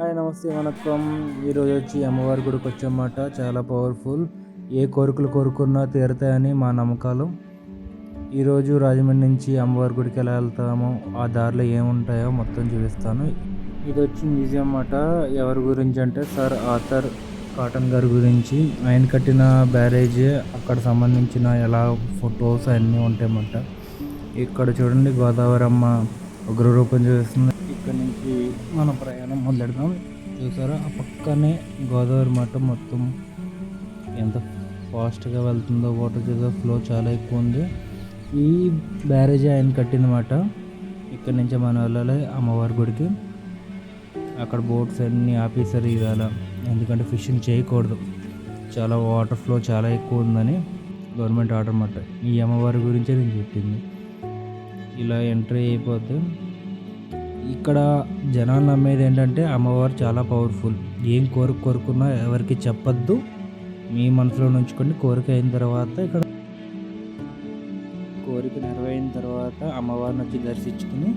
Hi నమస్తే వణకం. ఈరోజు వచ్చి అమ్మవారి గుడికి వచ్చామాట చాలా పవర్ఫుల్. ఏ కోరికలు కోరుకున్నా తీరుతాయని మా నమ్మకాలు. ఈరోజు రాజమండ్రి నుంచి అమ్మవారి గుడికి ఎలా వెళ్తామో ఆ దారిలో ఏముంటాయో మొత్తం చూపిస్తాను. ఇది వచ్చి మ్యూజియం అన్నమాట. ఎవరి గురించి అంటే సార్ ఆథర్ కాటన్ గారి గురించి. ఆయన కట్టిన బ్యారేజ్ అక్కడ సంబంధించిన ఎలా ఫొటోస్ అన్నీ ఉంటాయన్నమాట. ఇక్కడ చూడండి గోదావరి అమ్మ ఉగ్రరూపం చూపిస్తుంది. ఇక్కడ నుంచి మన ప్రయాణం మొదలెడదాం. చూసారా? ఆ పక్కనే గోదావరి మాట మొత్తం ఎంత ఫాస్ట్గా వెళ్తుందో వాటర్ చూసా ఫ్లో చాలా ఎక్కువ ఉంది. ఈ బ్యారేజ్ ఆయన కట్టిందన్నమాట ఇక్కడ నుంచి మనం వెళ్ళాలి అమ్మవారి గుడికి. అక్కడ బోట్స్ అన్నీ ఆపేసారు ఇవాళ ఎందుకంటే ఫిషింగ్ చేయకూడదు. చాలా వాటర్ ఫ్లో చాలా ఎక్కువ ఉందని గవర్నమెంట్ ఆర్డర్ అన్నమాట ఈ అమ్మవారి గురించే నేను చెప్పింది. ఇలా ఎంట్రీ అయిపోతే ఇక్కడ జనాలు నమ్మేది ఏంటంటే అమ్మవారు చాలా పవర్ఫుల్ ఏం కోరిక కోరుకున్నా ఎవరికి చెప్పొద్దు. మీ మనసులో ఉంచుకొని కోరిక అయిన తర్వాత ఇక్కడ కోరిక నెరవేరిన తర్వాత అమ్మవారిని వచ్చి దర్శించుకుని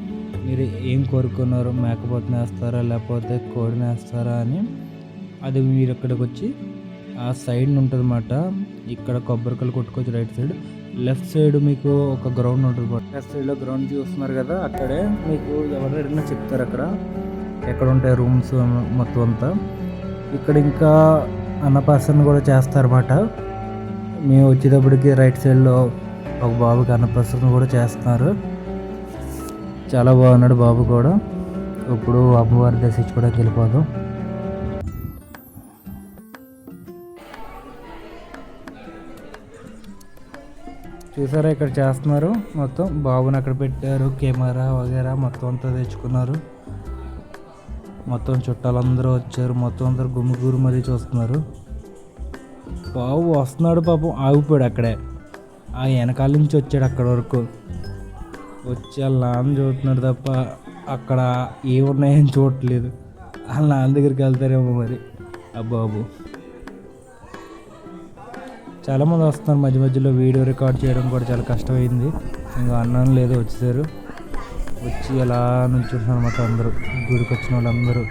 మీరు ఏం కోరుకున్నారు మేకపోతుని వేస్తారా లేకపోతే కోడిని వేస్తారా అని అది మీరు ఇక్కడికి వచ్చి ఆ సైడ్ ఉంటుందన్నమాట. ఇక్కడ కొబ్బరికాయలు కొట్టుకోవచ్చు రైట్ సైడ్ లెఫ్ట్ సైడ్ మీకు ఒక గ్రౌండ్ ఉంటుంది లెఫ్ట్ సైడ్లో గ్రౌండ్ చూస్తున్నారు కదా అక్కడే మీకు ఎవరైనా చెప్తారు అక్కడ? ఎక్కడ ఉంటాయి రూమ్స్ మొత్తం అంతా? ఇక్కడ ఇంకా అన్నప్రాసన కూడా చేస్తారన్నమాట. మేము వచ్చేటప్పటికి రైట్ సైడ్లో ఒక బాబుకి అన్నప్రాసన కూడా చేస్తున్నారు. చాలా బాగున్నాడు బాబు కూడా. ఇప్పుడు అమ్మవారి దర్శించుకోవడానికి వెళ్ళిపోదాం. చూసారా ఇక్కడ చేస్తున్నారు. మొత్తం బాబుని అక్కడ పెట్టారు. కెమెరా వగేరా మొత్తం అంతా తెచ్చుకున్నారు. మొత్తం చుట్టాలందరూ వచ్చారు. మొత్తం అందరూ గుమ్మిగూరు మరీ చూస్తున్నారు. బాబు వస్తున్నాడు పాపం. ఆగిపోయాడు అక్కడే. ఆ వెనకాల నుంచి వచ్చాడు అక్కడ వరకు. వచ్చి వాళ్ళ నాన్న చూస్తున్నాడు తప్ప అక్కడ ఏమున్నాయని చూడట్లేదు. వాళ్ళ నాన్న దగ్గరికి వెళ్తారేమో మరి. ఆ బాబు. చాలామంది వస్తున్నారు మధ్య మధ్యలో వీడియో రికార్డ్ చేయడం కూడా చాలా కష్టమైంది. ఇంకా అన్నం లేదో వచ్చేసారు. వచ్చి ఎలా నుంచుంటున్నారు అనమాట అందరూ. గుడికి వచ్చిన వాళ్ళందరూ.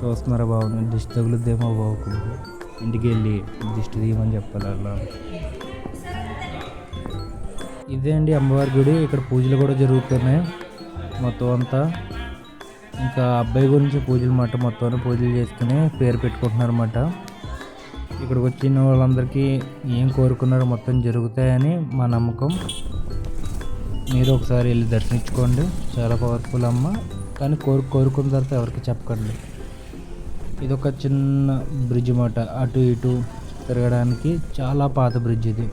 చూస్తున్నారు బాబు దిష్టి తగులుద్దేమో బాబుకు ఇంటికి వెళ్ళి దిష్టి తీయమని చెప్పాలి అలా. ఇదే అండి అమ్మవారి గుడి. ఇక్కడ పూజలు కూడా జరుగుతున్నాయి మొత్తం అంతా. ఇంకా అబ్బాయి గురించి పూజలు మాట మొత్తం పూజలు చేసుకుని పేరు పెట్టుకుంటున్నారు అన్నమాట ఇక్కడికి వచ్చిన వాళ్ళందరికీ ఏం కోరుకున్నారో మొత్తం జరుగుతాయని మా నమ్మకం. మీరు ఒకసారి వెళ్ళి దర్శించుకోండి. చాలా పవర్ఫుల్ అమ్మ. కానీ కోరు కోరుకున్న తర్వాత ఎవరికి చెప్పకండి. ఇది ఒక చిన్న బ్రిడ్జ్ మాట అటు ఇటు తిరగడానికి చాలా పాత బ్రిడ్జ్ ఇది.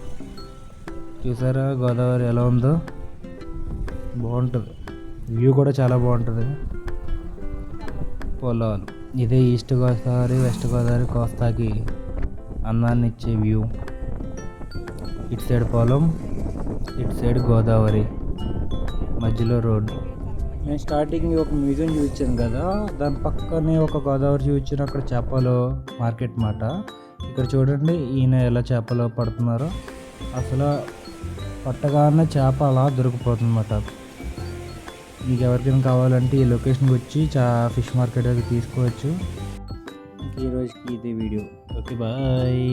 చూసారా గోదావరి ఎలా ఉందో? బాగుంటుంది. వ్యూ కూడా చాలా బాగుంటుంది. పొలాలు ఇదే ఈస్ట్ గోదావరి వెస్ట్ గోదావరి కోస్తాకి అందాన్ని ఇచ్చే వ్యూ. ఇటు సైడ్ పొలం ఇటు సైడ్ గోదావరి మధ్యలో రోడ్. నేను స్టార్టింగ్ ఒక మ్యూజియం చూపించాను కదా దాని పక్కనే ఒక గోదావరి చూపించిన అక్కడ చేపలు మార్కెట్ మాట. ఇక్కడ చూడండి ఈయన ఎలా చేపలు పడుతున్నారో. అసలు పట్టగానే చేప అలా దొరికిపోతుందన్నమాట. మీకు ఎవరికైనా కావాలంటే ఈ లొకేషన్కి వచ్చి చా ఫిష్ మార్కెట్ అది తీసుకోవచ్చు. ఈ రోజుకి ఇదే వీడియో ఓకే బాయ్